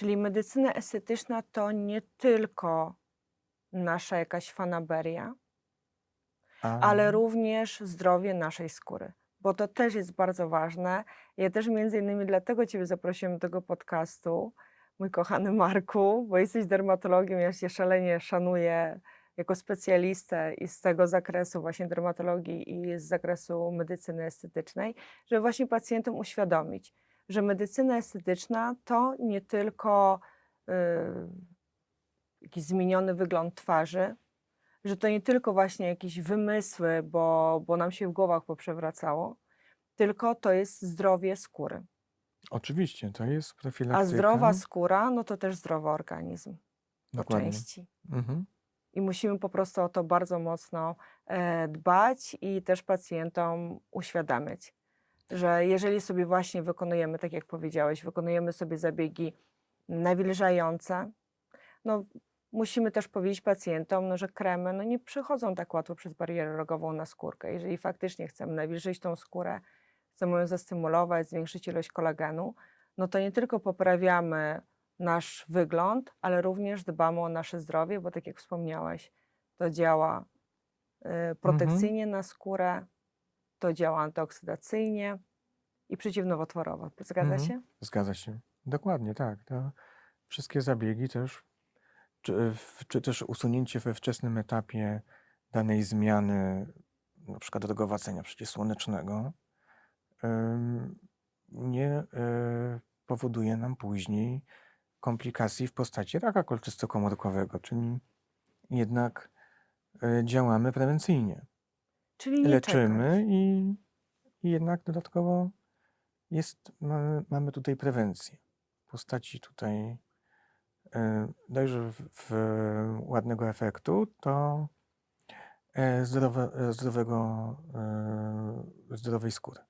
Czyli medycyna estetyczna to nie tylko nasza jakaś fanaberia, ale A również zdrowie naszej skóry, bo to też jest bardzo ważne. Ja też między innymi dlatego Ciebie zaprosiłam do tego podcastu, mój kochany Marku, bo jesteś dermatologiem, ja Cię szalenie szanuję jako specjalistę i z tego zakresu właśnie dermatologii i z zakresu medycyny estetycznej, żeby właśnie pacjentom uświadomić, że medycyna estetyczna to nie tylko y, jakiś zmieniony wygląd twarzy, że to nie tylko właśnie jakieś wymysły, bo, bo nam się w głowach poprzewracało, tylko to jest zdrowie skóry. oczywiście, to jest A profilaktyka. zdrowa skóra, no to też zdrowy organizm po Dokładnie. części. Mhm. I musimy po prostu o to bardzo mocno e, dbać i też pacjentom uświadamiać, że jeżeli sobie właśnie wykonujemy, tak jak powiedziałeś, wykonujemy sobie zabiegi nawilżające, no musimy też powiedzieć pacjentom, no, że kremy no, nie przechodzą tak łatwo przez barierę rogową na skórkę. Jeżeli faktycznie chcemy nawilżyć tą skórę, chcemy ją zastymulować, zwiększyć ilość kolagenu, no to nie tylko poprawiamy nasz wygląd, ale również dbamy o nasze zdrowie, bo tak jak wspomniałeś, to działa y, protekcyjnie na skórę, to działa antyoksydacyjnie i przeciwnowotworowo. Zgadza Mhm. się? Zgadza się. Dokładnie, tak. To wszystkie zabiegi też, czy, czy też usunięcie we wczesnym etapie danej zmiany, na przykład drogowacenia przeciwsłonecznego, nie y, powoduje nam później komplikacji w postaci raka kolczystokomórkowego, czyli jednak y, działamy prewencyjnie. Czyli nie Leczymy czekać. i, i jednak dodatkowo jest, mamy, mamy tutaj prewencję w postaci tutaj e, dajże w, w ładnego efektu, to e, zdrowe, e, zdrowego, e, zdrowej skóry.